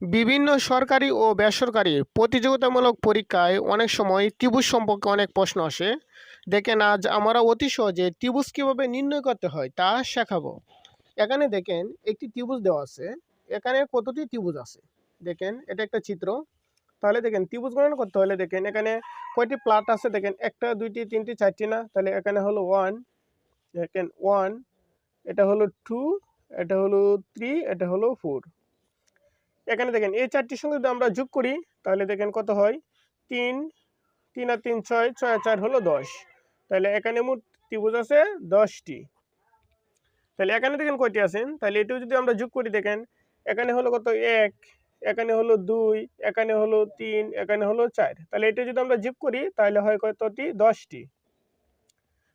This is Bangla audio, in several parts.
বিভিন্ন সরকারি ও বেসরকারি প্রতিযোগিতামূলক পরীক্ষায় অনেক সময় ত্রিভুজ সম্পর্কে অনেক প্রশ্ন আসে। দেখেন, আজ আমরা অতি সহজে ত্রিভুজ কীভাবে নির্ণয় করতে হয় তা শেখাবো। এখানে দেখেন, একটি ত্রিভুজ দেওয়া আছে। এখানে কতটি ত্রিভুজ আছে? দেখেন, এটা একটা চিত্র। তাহলে দেখেন, ত্রিভুজ গণনা করতে হলে দেখেন, এখানে কয়টি প্লাট আছে? দেখেন, একটা, দুইটি, তিনটি, চারটি না? তাহলে এখানে হলো ওয়ান দেখেন ওয়ান এটা হলো টু এটা হলো থ্রি এটা হলো ফোর এখানে দেখেন, এই চারটির সঙ্গে যদি আমরা যোগ করি, তাহলে দেখেন কত হয়? তিন তিন আর তিন ছয় ছয় চার হলো দশ। তাহলে এখানে মোট ত্রিভুজ আছে দশটি। তাহলে এখানে দেখেন কয়টি আছেন তাহলে এটাও যদি আমরা যোগ করি, দেখেন, এখানে হলো কত? এক, এখানে হলো দুই, এখানে হলো তিন, এখানে হলো চার। তাহলে এটা যদি আমরা যোগ করি, তাহলে হয় কতটি? দশটি।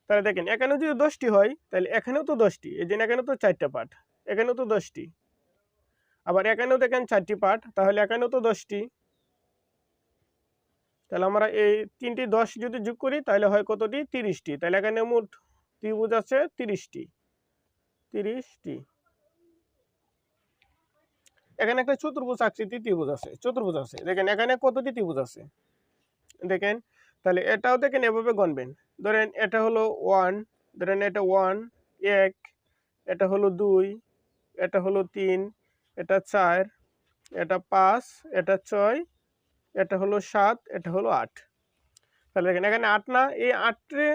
তাহলে দেখেন, এখানেও যদি দশটি হয়, তাহলে এখানেও তো দশটি। এই জন্য এখানে তো চারটা পাঠ, এখানেও তো দশটি। আবার এখানেও দেখেন চারটি পার্ট তাহলে এখানেও তো দশটি। তাহলে আমরা এই তিনটি দশ যদি যোগ করি, তাহলে হয় কতটি? তিরিশটি। তাহলে এখানে মোট ত্রিভুজ আছে তিরিশটি। তিরিশটি। এখানে একটা চতুর্ভুজ আকৃতি ত্রিভুজ আছে, চতুর্ভুজ আছে। দেখেন এখানে কতটি ত্রিভুজ আছে? দেখেন, তাহলে এটাও দেখেন এভাবে গণবেন। ধরেন এটা হলো ওয়ান ধরেন এটা ওয়ান এক, এটা হলো দুই, এটা হলো তিন এটা চার, এটা পাঁচ, এটা ছয়, এটা হলো সাত, এটা হলো আট। তাহলে দেখেন, এখানে আট না, এই আটরে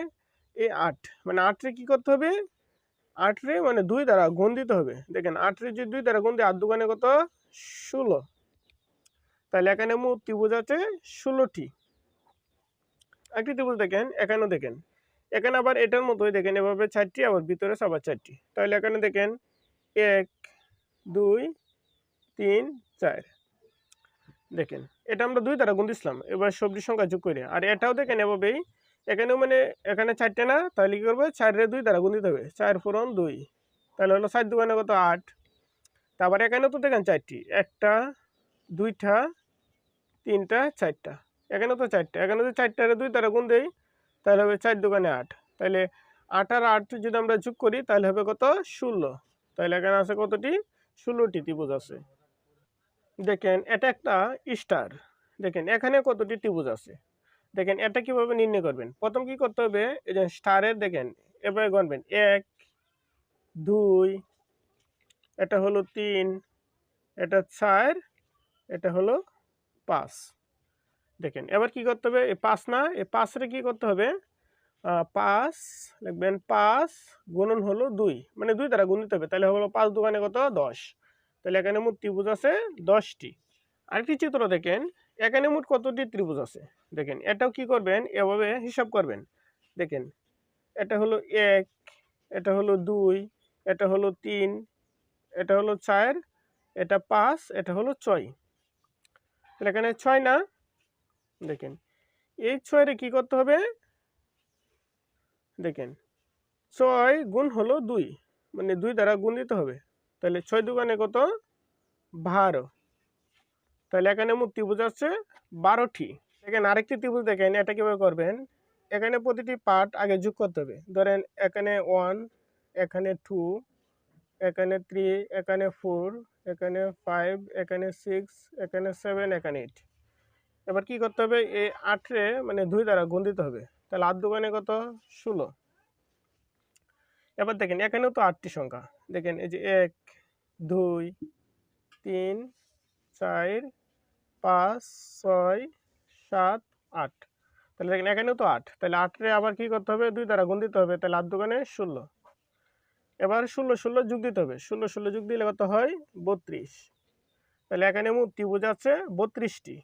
এই আট। মানে আটরে কি করতে হবে? আটরে মানে দুই দ্বারা গুণ দিতে হবে। দেখেন আটরে যদি দুই দ্বারা গুণ দিই, আট দোকানে কত? ষোলো। তাহলে এখানে মোট ত্রিভুজ আছে ষোলোটি। একটি ত্রিভুজ দেখেন, এখানেও দেখেন। এখানে আবার এটার মতোই দেখেন, এভাবে চারটি, আবার ভিতরে আবার চারটি। তাহলে এখানে দেখেন, এক, দুই তিন, চার। দেখেন, এটা আমরা দুই দ্বারা গুণ দিছিলাম। এবার সবজির সংখ্যা যোগ করে। আর এটাও দেখেন এভাবেই এখানেও মানে এখানে চারটে না, তাহলে কী করব? চারের দুই দ্বারা গুণ দিতে হবে। চার ফোরন দুই। তাহলে হলো চার দোকানে কত? আট। তারপর এখানেও তো দেখেন চারটি। একটা, দুইটা, তিনটা, চারটা। এখানে তো চারটা। এখানে তো চারটারে দুই দ্বারা গুণ দেই, তাহলে হবে চার দোকানে আট। তাহলে আট আর আট যদি আমরা যোগ করি, তাহলে হবে কত? ষোলো। তাহলে এখানে আছে কতটি? ষোলোটি ত্রিভুজ আছে। দেখেন এটা একটা স্টার দেখেন এখানে কতটি ত্রিভুজ আছে? দেখেন এটা কীভাবে নির্ণয় করবেন? প্রথম কি করতে হবে? এই যে স্টারের দেখেন এভাবে গণবেন এক, দুই, এটা হলো তিন, এটা চার, এটা হলো পাঁচ। দেখেন, এবার কি করতে হবে? এই পাঁচ না, এই পাঁচরে কি করতে হবে? পাঁচ, লিখবেন পাঁচ গুণন হলো দুই মানে দুই দ্বারা গুণ দিতে হবে, তাহলে হলো পাঁচ দোকানে কত? দশ। তাহলে এখানে মোট ত্রিভুজ আছে দশটি। আরেকটি চিত্র দেখেন? এখানে মোট কতটি ত্রিভুজ আছে? দেখেন, এটাও কি করবেন? এভাবে হিসাব করবেন। দেখেন, এটা হলো এক, এটা হলো দুই, এটা হলো তিন, এটা হলো চার, এটা পাঁচ, এটা হলো ছয়। এখানে ছয় না? দেখেন, এই ছয়রে কি করতে হবে? দেখেন, ছয় গুণ হলো দুই মানে দুই দ্বারা গুণ দিতে হবে। তাহলে ছয় দোকানে কত? বারো। তাহলে এখানে মোট ত্রিভুজ আছে বারোটি। এখানে আরেকটি ত্রিভুজ দেখেন, এটা কীভাবে করবেন? এখানে প্রতিটি পার্ট আগে যোগ করতে হবে। ধরেন এখানে ওয়ান এখানে টু এখানে থ্রি এখানে ফোর এখানে ফাইভ এখানে সিক্স এখানে সেভেন এখানে এইট এবার কি করতে হবে? এই আটরে মানে দুই দ্বারা গুণ দিতে হবে। তাহলে আট দোকানে কত? ষোলো। এবার দেখেন, এখানেও তো আটটি সংখ্যা। দেখেন, এই যে এক, দুই, তিন, চার, পাঁচ, ছয়, সাত, আট। তাহলে দেখেন, এখানেও তো আট। তাহলে আটরে আবার কি করতে হবে? দুই দ্বারা গুণ দিতে হবে। তাহলে আট দোকানে ষোলো। এবার ষোলো ষোলো যোগ দিতে হবে। ষোলো ষোলো যোগ দিলে কত হয়? বত্রিশ। তাহলে এখানে মূর্তি আছে বত্রিশটি।